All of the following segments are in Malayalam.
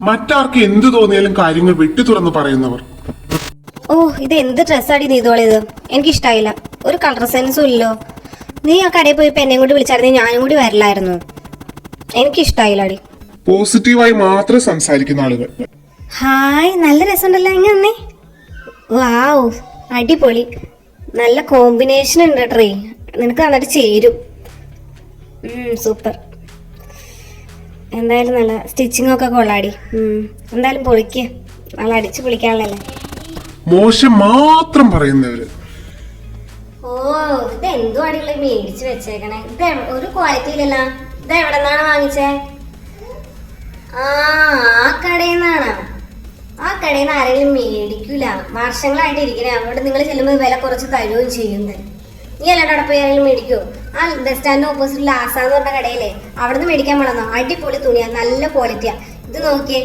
മറ്റാർക്ക് എന്തു തോന്നിയാലും കാര്യങ്ങൾ വെട്ടി തുറന്ന് പറയുന്നവർ. ഓ ഇത് എന്ത് ഡ്രസ്സാടി എനിക്ക് എനിക്കിഷ്ടായില്ല. ഒരു കളർ സെൻസും ഇല്ലോ. നീ ആ കടയിൽ പോയി എന്നെ കൂടി വിളിച്ചായിരുന്നെങ്കിൽ ഞാനും കൂടി വരില്ലായിരുന്നു. എനിക്കിഷ്ടായില്ലടി. പോസിറ്റീവായി മാത്രം സംസാരിക്കുന്ന ആളുകൾ. ഹായ് നല്ല രസമുണ്ടല്ലോ ഇങ്ങനെ വാവ് അടിപൊളി. നല്ല കോമ്പിനേഷൻ ഉണ്ട് ട്രീ. നിനക്ക് നന്നായിട്ട് ചേരും. സൂപ്പർ. എന്തായാലും നല്ല സ്റ്റിച്ചിങ് ഒക്കെ കൊള്ളാടി. എന്തായാലും പൊളിക്ക്. നല്ല അടിച്ചു പൊളിക്കാനുള്ളല്ലേ മോശം മാത്രം പറയുന്നവര്. ഓ ഇത് എന്തോ അടിയുള്ള മേടിച്ച് വെച്ചേക്കണേ? ഇത് ഒരു ക്വാളിറ്റി ഇല്ലല്ലോ. ഇത് എവിടെ നിന്നാണ് വാങ്ങിച്ചേ? ആ ആ കടയിൽ നിന്നാണ് ആ കടയിൽ നിന്ന് ആരെങ്കിലും മേടിക്കൂല. വർഷങ്ങളായിട്ട് ഇരിക്കണേ. അവിടെ നിങ്ങൾ ചെല്ലുമ്പോൾ വില കുറച്ച് തരുകയും ചെയ്യുന്നത് നീ അല്ലാണ്ട് അവിടെ പോയി ആരെങ്കിലും മേടിക്കോ? ആ ബസ് സ്റ്റാൻഡിന് ഓപ്പോസിറ്റ് ലാസ എന്ന് പറഞ്ഞ കടയിലെ അവിടെ നിന്ന് മേടിക്കാൻ പോണെന്നോ അടിപൊളി തുണിയാ നല്ല ക്വാളിറ്റിയാ ഇത് നോക്കിയേ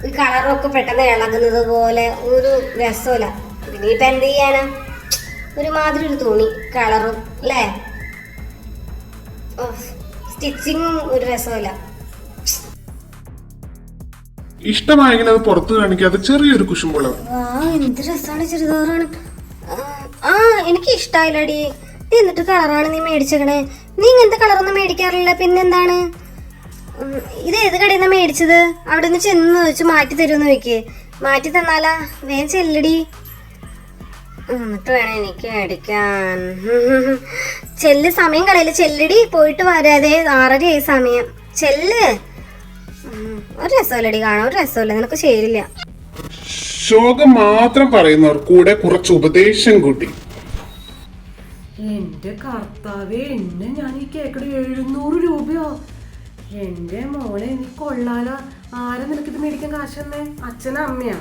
ഈ കളറൊക്കെ പെട്ടെന്ന് ഇളകുന്നത് പോലെ ഒരു രസമില്ല ഇനിയിപ്പൊ എന്ത് ചെയ്യാനാ? ഒരുമാതിരി ഒരു തുണി കളറും അല്ലേ? സ്റ്റിച്ചിങ് ഒരു രസമില്ല ഇഷ്ടമായെങ്കിൽ അത് പുറത്ത് കാണിക്കാതെ ചെറിയൊരു കുശുമ്പുള്ളവർ ആ എന്ത് രസമാണ് ചെറുതോറാണ് ആ എനിക്ക് ഇഷ്ടായില്ലടി നീ എന്നിട്ട് കളറാണ് നീ മേടിച്ചേക്കണേ? നീ ഇങ്ങനത്തെ കളറൊന്നും മേടിക്കാറില്ല പിന്നെന്താണ്? ഇത് ഏത് കടയിൽ നിന്നാ മേടിച്ചത്? അവിടെ നിന്ന് ചെന്ന് ചോദിച്ചു മാറ്റി തരുമെന്ന് ചോദിക്കേ മാറ്റി തന്നാലാ? വേഗം ചെല്ലടി. എന്നിട്ട് വേണം എനിക്ക് മേടിക്കാൻ. ചെല്ല് സമയം കളയില്ല ചെല്ലടി. പോയിട്ട് വരാതെ ആറര ആയി സമയം. ചെല്ല്. ഒരു രസമല്ലടി കാണാൻ ഒരു രസമല്ല നിനക്ക് ശരിയില്ല ശോകം മാത്രം പറയുന്നവർ കൂടെ കുറച്ച് ഉപദേശം കൂട്ടി. എന്റെ കർത്താവേ എന്നെ ഞാൻ ഈ കേക്കട് എഴുന്നൂറ് രൂപയോ? എന്റെ മോളെ നീ കൊള്ളാലോ. ആരാ നിനക്കിത് മേടിക്കാൻ കാശന്നേ അച്ഛനും അമ്മയാ.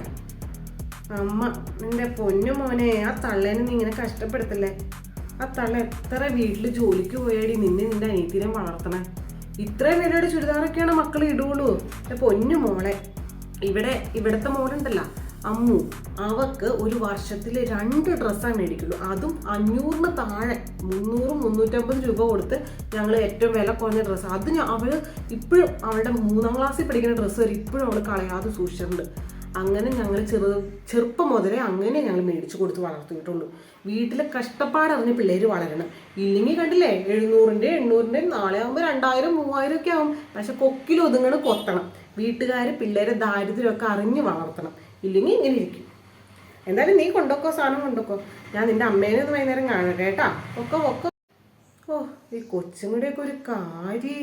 അമ്മ നിന്റെ പൊന്നു മോനെ ആ തള്ളേനെ നീ ഇങ്ങനെ കഷ്ടപ്പെടുത്തല്ലേ? ആ തള്ള എത്ര വീട്ടിൽ ജോലിക്ക് പോയാടി നിന്നെ നിന്റെ അനിയത്തിനെ വളർത്തണേ? ഇത്രയും വിലയുടെ ചുരിദാറൊക്കെയാണ് മക്കൾ എന്റെ പൊന്നു മോളെ ഇവിടെ ഇവിടുത്തെ മോളുണ്ടല്ല. അമ്മു അവക്ക് ഒരു വർഷത്തിൽ രണ്ട് ഡ്രസ്സാണ് മേടിക്കുള്ളൂ. അതും അഞ്ഞൂറിന് താഴെ. മുന്നൂറും മുന്നൂറ്റമ്പത് രൂപ കൊടുത്ത് ഞങ്ങൾ ഏറ്റവും വില കുറഞ്ഞ ഡ്രസ്സ് അത് അവൾ ഇപ്പോഴും അവളുടെ മൂന്നാം ക്ലാസ്സിൽ പഠിക്കുന്ന ഡ്രസ്സ് വരെ ഇപ്പോഴും അവൾ കളയാതെ സൂക്ഷിച്ചിട്ടുണ്ട്. അങ്ങനെ ഞങ്ങൾ ചെറു ചെറുപ്പം മുതലേ അങ്ങനെ ഞങ്ങൾ മേടിച്ചു കൊടുത്ത് വളർത്തിയിട്ടുള്ളൂ. വീട്ടിലെ കഷ്ടപ്പാടറിഞ്ഞ് പിള്ളേർ വളരണം. ഇല്ലെങ്കിൽ കണ്ടില്ലേ എഴുന്നൂറിന്റെ എണ്ണൂറിന്റെ നാളെ ആകുമ്പോൾ രണ്ടായിരം മൂവായിരം ഒക്കെ ആവും. പക്ഷെ കൊക്കിൽ ഒതുങ്ങണ് കൊത്തണം. വീട്ടുകാർ പിള്ളേരെ ദാരിദ്ര്യമൊക്കെ അറിഞ്ഞ് വളർത്തണം. ഇല്ലെങ്കിൽ ഇങ്ങനെ ഇരിക്കും. എന്തായാലും നീ കൊണ്ടോക്കോ സാധനം കൊണ്ടോക്കോ ഞാൻ നിന്റെ അമ്മേനെ ഒന്ന് വൈകുന്നേരം കാണാം കേട്ടാ. ഒക്കെ ഒക്കെ. ഓ ഈ കൊച്ചും കൂടെയൊക്കെ ഒരു കാര്യേ.